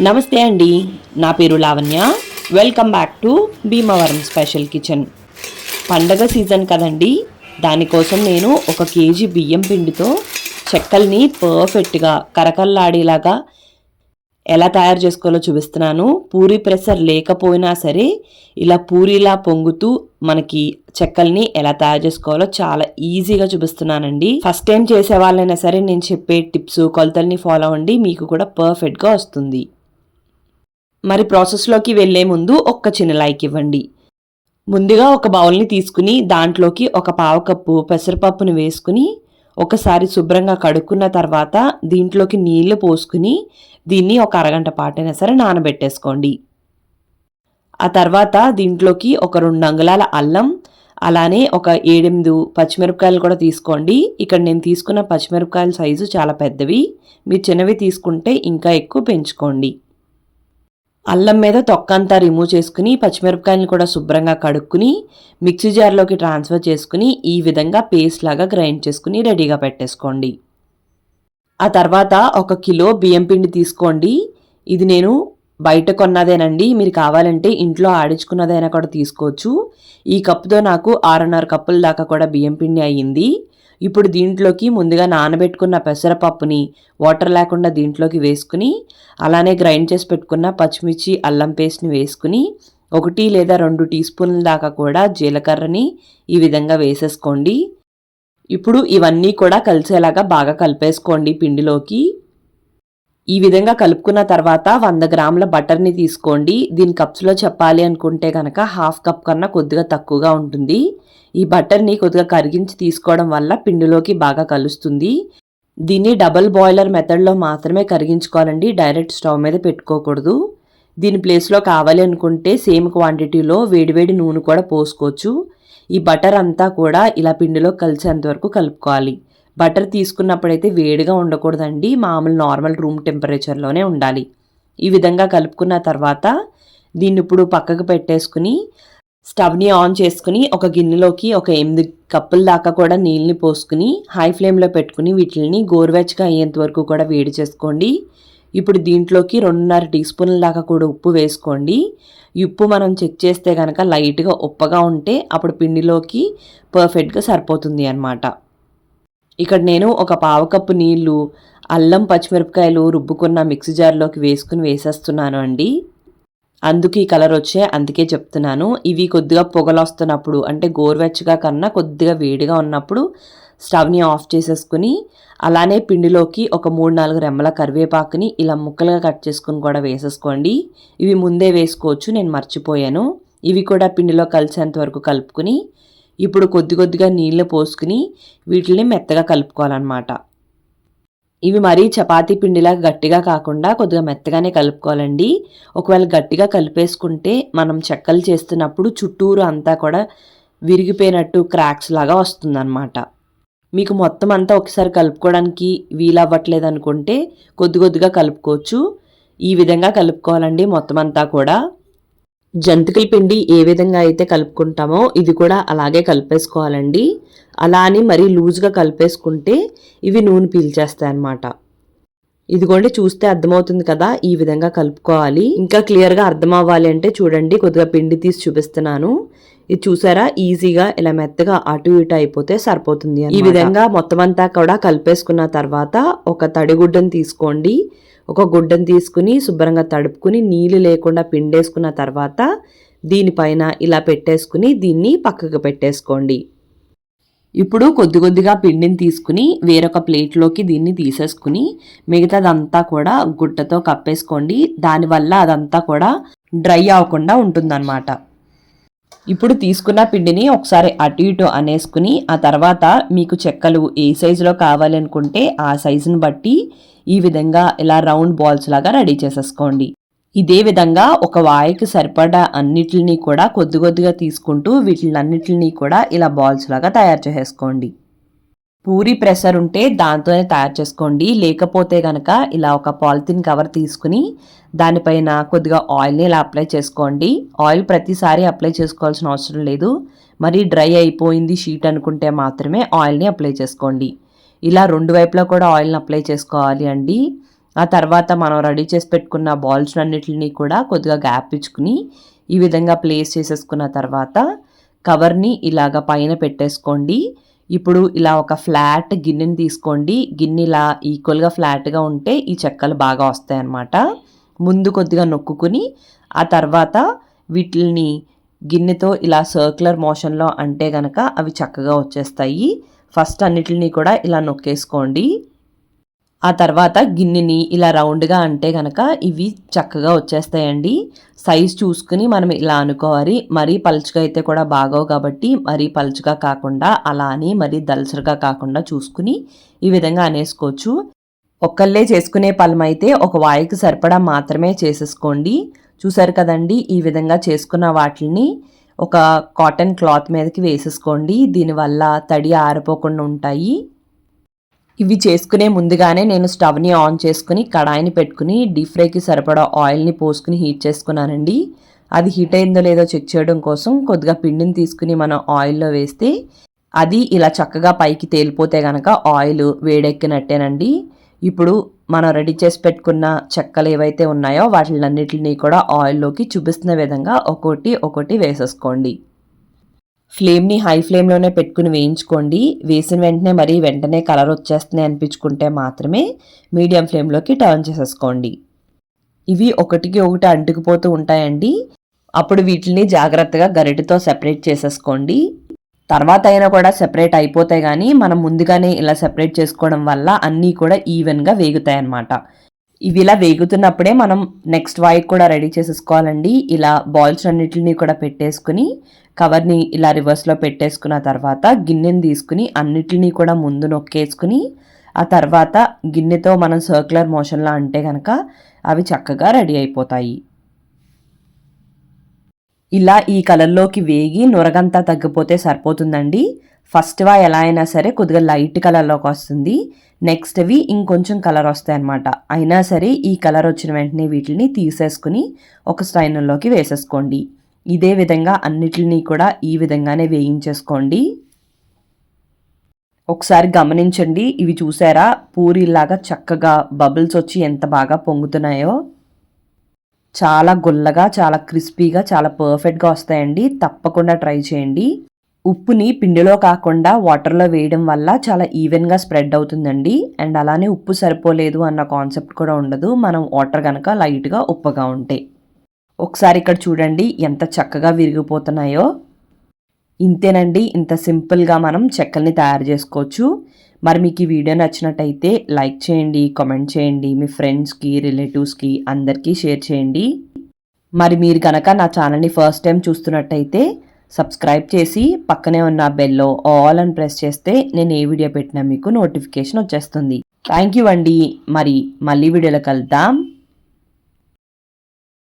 నమస్తే అండి. నా పేరు Lavanya. Welcome back to Bhimavaram special kitchen పండగ సీజన్ కదండి. దానికోసం నేను ఒక కేజీ బియ్యం పిండితో చెక్కల్ని పర్ఫెక్ట్గా కరకల్లాడేలాగా ఎలా తయారు చేసుకోవాలో చూపిస్తున్నాను. పూరి ప్రెషర్ లేకపోయినా సరే ఇలా పూరిలా పొంగుతూ మనకి చెక్కల్ని ఎలా తయారు చేసుకోవాలో చాలా ఈజీగా చూపిస్తున్నానండి. ఫస్ట్ టైం చేసే వాళ్ళైనా సరే నేను చెప్పే టిప్స్ కొలతల్ని ఫాలో అవ్వండి. మీకు కూడా పర్ఫెక్ట్గా వస్తుంది. మరి ప్రాసెస్లోకి వెళ్ళే ముందు ఒక్క చిన్న లైక్ ఇవ్వండి. ముందుగా ఒక బౌల్ని తీసుకుని దాంట్లోకి ఒక పావు కప్పు పెసరపప్పుని వేసుకుని ఒకసారి శుభ్రంగా కడుక్కున్న తర్వాత దీంట్లోకి నీళ్ళు పోసుకుని దీన్ని ఒక అరగంట పాటైనా సరే నానబెట్టేసుకోండి. ఆ తర్వాత దీంట్లోకి ఒక రెండు అంగుళాల అల్లం అలానే ఒక ఏడెనిమిది పచ్చిమిరపకాయలు కూడా తీసుకోండి. ఇక్కడ నేను తీసుకున్న పచ్చిమిరపకాయల సైజు చాలా పెద్దవి. మీరు చిన్నవి తీసుకుంటే ఇంకా ఎక్కువ పెంచుకోండి. అల్లం మీద తొక్కంతా రిమూవ్ చేసుకుని పచ్చిమిరపకాయలను కూడా శుభ్రంగా కడుక్కుని మిక్సీ జార్లోకి ట్రాన్స్ఫర్ చేసుకుని ఈ విధంగా పేస్ట్ లాగా గ్రైండ్ చేసుకుని రెడీగా పెట్టేసుకోండి. ఆ తర్వాత ఒక కిలో బియ్యం పిండి తీసుకోండి. ఇది నేను బయట కొన్నదేనండి. మీరు కావాలంటే ఇంట్లో ఆడించుకున్నదైనా కూడా తీసుకోవచ్చు. ఈ కప్పుతో నాకు ఆరున్నర కప్పుల దాకా కూడా బియ్యం పిండి అయ్యింది. ఇప్పుడు దీంట్లోకి ముందుగా నానబెట్టుకున్న పెసరపప్పుని వాటర్ లేకుండా దీంట్లోకి వేసుకుని అలానే గ్రైండ్ చేసి పెట్టుకున్న పచ్చిమిర్చి అల్లం పేస్ట్ని వేసుకుని ఒకటి లేదా రెండు టీ స్పూన్ల దాకా కూడా జీలకర్రని ఈ విధంగా వేసేసుకోండి. ఇప్పుడు ఇవన్నీ కూడా కలిసేలాగా బాగా కలిపేసుకోండి పిండిలోకి. ఈ విధంగా కలుపుకున్న తర్వాత వంద గ్రాముల బటర్ని తీసుకోండి. దీని కప్స్లో చెప్పాలి అనుకుంటే కనుక హాఫ్ కప్ కన్నా కొద్దిగా తక్కువగా ఉంటుంది. ఈ బటర్ని కొద్దిగా కరిగించి తీసుకోవడం వల్ల పిండిలోకి బాగా కలుస్తుంది. దీన్ని డబల్ బాయిలర్ మెథడ్లో మాత్రమే కరిగించుకోవాలండి. డైరెక్ట్ స్టవ్ మీద పెట్టుకోకూడదు. దీని ప్లేస్లో కావాలి అనుకుంటే సేమ్ క్వాంటిటీలో వేడివేడి నూనె కూడా పోసుకోవచ్చు. ఈ బటర్ అంతా కూడా ఇలా పిండిలో కలిసేంత వరకు కలుపుకోవాలి. బటర్ తీసుకున్నప్పుడైతే వేడిగా ఉండకూడదండి. మామూలు నార్మల్ రూమ్ టెంపరేచర్లోనే ఉండాలి. ఈ విధంగా కలుపుకున్న తర్వాత దీన్ని ఇప్పుడు పక్కకు పెట్టేసుకుని స్టవ్ని ఆన్ చేసుకుని ఒక గిన్నెలోకి ఒక ఎనిమిది కప్పుల దాకా కూడా నీళ్ళని పోసుకుని హై ఫ్లేమ్లో పెట్టుకుని వీటిని గోరువెచ్చగా అయ్యేంత వరకు కూడా వేడి చేసుకోండి. ఇప్పుడు దీంట్లోకి రెండున్నర టీ స్పూన్ల దాకా కూడా ఉప్పు వేసుకోండి. ఉప్పు మనం చెక్ చేస్తే కనుక లైట్గా ఉప్పగా ఉంటే అప్పుడు పిండిలోకి పర్ఫెక్ట్గా సరిపోతుంది అనమాట ఇక్కడ నేను ఒక పావు కప్పు నీళ్ళు అల్లం పచ్చిమిరపకాయలు రుబ్బుకున్న మిక్సీ జార్లోకి వేసుకుని వేసేస్తున్నాను అండి. అందుకు ఈ కలర్ వచ్చే అందుకే చెప్తున్నాను. ఇవి కొద్దిగా పొగలు వస్తున్నప్పుడు అంటే గోరువెచ్చగా కన్నా కొద్దిగా వేడిగా ఉన్నప్పుడు స్టవ్ని ఆఫ్ చేసేసుకుని అలానే పిండిలోకి ఒక మూడు నాలుగు రెమ్మల కరివేపాకుని ఇలా ముక్కలుగా కట్ చేసుకుని కూడా వేసేసుకోండి. ఇవి ముందే వేసుకోవచ్చు నేను మర్చిపోయాను. ఇవి కూడా పిండిలో కలిసేంత వరకు కలుపుకుని ఇప్పుడు కొద్ది కొద్దిగా నీళ్ళు పోసుకుని వీటిని మెత్తగా కలుపుకోవాలన్నమాట. ఇవి మరీ చపాతీ పిండిలా గట్టిగా కాకుండా కొద్దిగా మెత్తగానే కలుపుకోవాలండి. ఒకవేళ గట్టిగా కలిపేసుకుంటే మనం చెక్కలు చేస్తున్నప్పుడు చుట్టూరు అంతా కూడా విరిగిపోయినట్టు క్రాక్స్ లాగా వస్తుందన్నమాట. మీకు మొత్తం అంతా ఒకసారి కలుపుకోవడానికి వీలవ్వట్లేదు అనుకుంటే కొద్ది కొద్దిగా కలుపుకోవచ్చు. ఈ విధంగా కలుపుకోవాలండి మొత్తం అంతా కూడా. జంతికల పిండి ఏ విధంగా అయితే కలుపుకుంటామో ఇది కూడా అలాగే కలిపేసుకోవాలండి. అలా అని మరీ లూజ్గా కలిపేసుకుంటే ఇవి నూనె పీల్చేస్తాయి అన్నమాట ఇదిగోండి చూస్తే అర్థమవుతుంది కదా ఈ విధంగా కలుపుకోవాలి. ఇంకా క్లియర్గా అర్థం అవ్వాలి అంటే చూడండి కొద్దిగా పిండి తీసి చూపిస్తున్నాను. ఇది చూసారా? ఈజీగా ఇలా మెత్తగా అటు ఇటు అయిపోతే సరిపోతుంది ఈ విధంగా మొత్తం అంతా కూడా కలిపేసుకున్న తర్వాత ఒక తడిగుడ్డను తీసుకోండి. ఒక గుడ్డను తీసుకుని శుభ్రంగా తడుపుకుని నీళ్ళు లేకుండా పిండేసుకున్న తర్వాత దీనిపైన ఇలా పెట్టేసుకుని దీన్ని పక్కకు పెట్టేసుకోండి. ఇప్పుడు కొద్ది కొద్దిగా పిండిని తీసుకుని వేరొక ప్లేట్లోకి దీన్ని తీసేసుకుని మిగతాదంతా కూడా గుడ్డతో కప్పేసుకోండి. దానివల్ల అదంతా కూడా డ్రై అవ్వకుండా ఉంటుందన్నమాట. ఇప్పుడు తీసుకున్న పిండిని ఒకసారి అటు ఇటు అనేసుకుని ఆ తర్వాత మీకు చెక్కలు ఏ సైజులో కావాలనుకుంటే ఆ సైజుని బట్టి ఈ విధంగా ఇలా రౌండ్ బాల్స్ లాగా రెడీ చేసేసుకోండి. ఇదే విధంగా ఒక వాయికి సరిపడా అన్నిటిని కూడా కొద్ది కొద్దిగా తీసుకుంటూ వీటిని అన్నిటిని కూడా ఇలా బాల్స్ లాగా తయారు చేసేసుకోండి. పూరి ప్రెషర్ ఉంటే దాంతోనే తయారు చేసుకోండి. లేకపోతే కనుక ఇలా ఒక పాలిథిన్ కవర్ తీసుకుని దానిపైన కొద్దిగా ఆయిల్ని ఇలా అప్లై చేసుకోండి. ఆయిల్ ప్రతిసారి అప్లై చేసుకోవాల్సిన అవసరం లేదు. మరి డ్రై అయిపోయింది షీట్ అనుకుంటే మాత్రమే ఆయిల్ని అప్లై చేసుకోండి. ఇలా రెండు వైపులా కూడా ఆయిల్ని అప్లై చేసుకోవాలి అండి. ఆ తర్వాత మనం రెడీ చేసి పెట్టుకున్న బాల్స్ అన్నిటిని కూడా కొద్దిగా గ్యాప్ ఇచ్చుకుని ఈ విధంగా ప్లేస్ చేసేసుకున్న తర్వాత కవర్ని ఇలాగ పైన పెట్టేసుకోండి. ఇప్పుడు ఇలా ఒక ఫ్లాట్ గిన్నెని తీసుకోండి. గిన్నె ఇలా ఈక్వల్గా ఫ్లాట్గా ఉంటే ఈ చెక్కలు బాగా వస్తాయి అన్నమాట. ముందు కొద్దిగా నొక్కుని ఆ తర్వాత వీటిని గిన్నెతో ఇలా సర్క్యులర్ మోషన్లో అంటే గనక అవి చక్కగా వచ్చేస్తాయి. ఫస్ట్ అన్నిటిని కూడా ఇలా నొక్కేసుకోండి. ఆ తర్వాత గిన్నెని ఇలా రౌండ్గా అంటే కనుక ఇవి చక్కగా వచ్చేస్తాయండి. సైజ్ చూసుకుని మనం ఇలా అనుకోవాలి. మరీ పలుచుగా అయితే కూడా బాగోవు కాబట్టి మరీ పలుచుగా కాకుండా అలా అని మరీ దల్సరగా కాకుండా చూసుకుని ఈ విధంగా అనేసుకోవచ్చు. ఒక్కళ్ళే చేసుకునే పలమైతే ఒక వాయికి సరిపడా మాత్రమే చేసేసుకోండి. చూసారు కదండి ఈ విధంగా చేసుకున్న వాటిని ఒక కాటన్ క్లాత్ మీదకి వేసేసుకోండి. దీనివల్ల తడి ఆరిపోకుండా ఉంటాయి. ఇవి చేసుకునే ముందుగానే నేను స్టవ్ని ఆన్ చేసుకుని కడాయిని పెట్టుకుని డీప్ ఫ్రైకి సరిపడా ఆయిల్ని పోసుకుని హీట్ చేసుకున్నానండి. అది హీట్ అయిందో లేదో చెక్ చేయడం కోసం కొద్దిగా పిండిని తీసుకుని మనం ఆయిల్లో వేస్తే అది ఇలా చక్కగా పైకి తేలిపోతే గనక ఆయిల్ వేడెక్కినట్టేనండి. ఇప్పుడు మనం రెడీ చేసి పెట్టుకున్న చెక్కలు ఏవైతే ఉన్నాయో వాటిలన్నిటిని కూడా ఆయిల్లోకి చూపిస్తున్న విధంగా ఒకటి ఒకటి వేసేసుకోండి. ఫ్లేమ్ని హై ఫ్లేమ్లోనే పెట్టుకుని వేయించుకోండి. వేసిన వెంటనే మరి వెంటనే కలర్ వచ్చేస్తున్నాయి అనిపించుకుంటే మాత్రమే మీడియం ఫ్లేమ్లోకి టర్న్ చేసేసుకోండి. ఇవి ఒకటికి ఒకటి అంటుకుపోతూ ఉంటాయండి. అప్పుడు వీటిని జాగ్రత్తగా గరిటతో సెపరేట్ చేసేసుకోండి. తర్వాత అయినా కూడా సెపరేట్ అయిపోతాయి కానీ మనం ముందుగానే ఇలా సెపరేట్ చేసుకోవడం వల్ల అన్నీ కూడా ఈవెన్గా వేగుతాయి అన్నమాట ఇవి ఇలా వేగుతున్నప్పుడే మనం నెక్స్ట్ వాయిక్ కూడా రెడీ చేసేసుకోవాలండి. ఇలా బాల్స్ అన్నిటిని కూడా పెట్టేసుకుని కవర్ని ఇలా రివర్స్లో పెట్టేసుకున్న తర్వాత గిన్నెని తీసుకుని అన్నిటినీ కూడా ముందు నొక్కేసుకుని ఆ తర్వాత గిన్నెతో మనం సర్క్యులర్ మోషన్లో అంటే కనుక అవి చక్కగా రెడీ అయిపోతాయి. ఇలా ఈ కలర్లోకి వేగి నురగంతా తగ్గిపోతే సరిపోతుందండి. ఫస్ట్వా ఎలా అయినా సరే కొద్దిగా లైట్ కలర్లోకి వస్తుంది. నెక్స్ట్వి ఇంకొంచెం కలర్ వస్తాయి అన్నమాట. అయినా సరే ఈ కలర్ వచ్చిన వెంటనే వీటిని తీసేసుకుని ఒక స్టైనర్లోకి వేసేసుకోండి. ఇదే విధంగా అన్నిటినీ కూడా ఈ విధంగానే వేయించేసుకోండి. ఒకసారి గమనించండి ఇవి చూసారా? పూరిలాగా చక్కగా బబుల్స్ వచ్చి ఎంత బాగా పొంగుతున్నాయో. చాలా గుల్లగా చాలా క్రిస్పీగా చాలా పర్ఫెక్ట్గా వస్తాయండి. తప్పకుండా ట్రై చేయండి. ఉప్పుని పిండిలో కాకుండా వాటర్లో వేయడం వల్ల చాలా ఈవెన్గా స్ప్రెడ్ అవుతుందండి. అండ్ అలానే ఉప్పు సరిపోలేదు అన్న కాన్సెప్ట్ కూడా ఉండదు. మనం వాటర్ కనుక లైట్గా ఉప్పగా ఉంటే. ఒకసారి ఇక్కడ చూడండి ఎంత చక్కగా విరిగిపోతున్నాయో. ఇంతేనండి ఇంత సింపుల్గా మనం చెక్కల్ని తయారు చేసుకోవచ్చు. మరి మీకు ఈ వీడియో నచ్చినట్టయితే లైక్ చేయండి కామెంట్ చేయండి మీ ఫ్రెండ్స్కి రిలేటివ్స్కి అందరికీ షేర్ చేయండి. మరి మీరు కనుక నా ఛానల్ని ఫస్ట్ టైం చూస్తున్నట్టయితే సబ్స్క్రైబ్ చేసి పక్కనే ఉన్న బెల్లో ఆల్ అని ప్రెస్ చేస్తే నేను ఏ వీడియో పెట్టినా మీకు నోటిఫికేషన్ వచ్చేస్తుంది. థ్యాంక్ యూ అండి. మరి మళ్ళీ వీడియోలో కలుద్దాం.